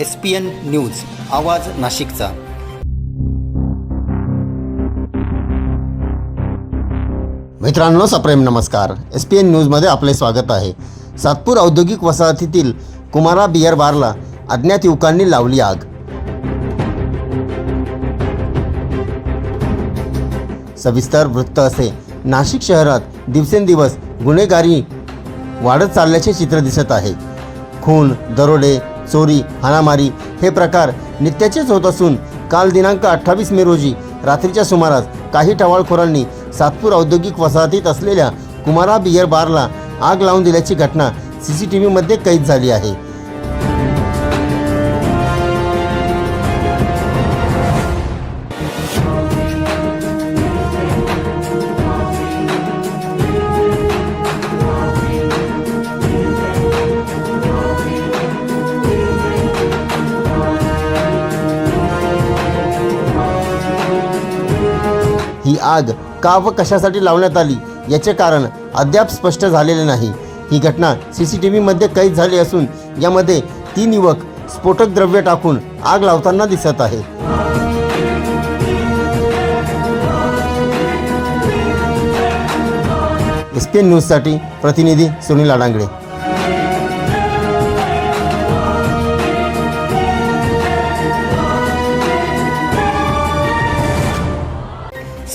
S P N news आवाज नाशिकचा. मित्रांनो सप्रेम नमस्कार. एस पी एन न्यूजमध्ये आपले स्वागत आहे. सातपूर औद्योगिक वसाहतीतील कुमारा बियर बारला अज्ञात युवकांनी लावली आग. सविस्तर वृत्त असे. नाशिक शहरात दिवसेंदिवस गुन्हेगारी वाढत चालल्याचे चित्र दिसत आहे. खून दरोडे चोरी हाणामारी हे प्रकार नित्याचेच होत असून काल दिनांक अठ्ठावीस मे रोजी रात्रीच्या सुमारास काही टवाळखोरांनी सातपूर औद्योगिक वसाहतीत असलेल्या कुमारा बियर बारला आग लावून दिल्याची घटना सी सी टी व्हीमध्ये कैद झाली आहे. ही आग का व कशासाठी लावण्यात आली याचे कारण अद्याप स्पष्ट झालेले नाही. ही घटना सी सी टी व्हीमध्ये कैद झाली असून यामध्ये तीन युवक स्फोटक द्रव्य टाकून आग लावताना दिसत आहे एस पी एन न्यूजसाठी प्रतिनिधी सुनील अडांगडे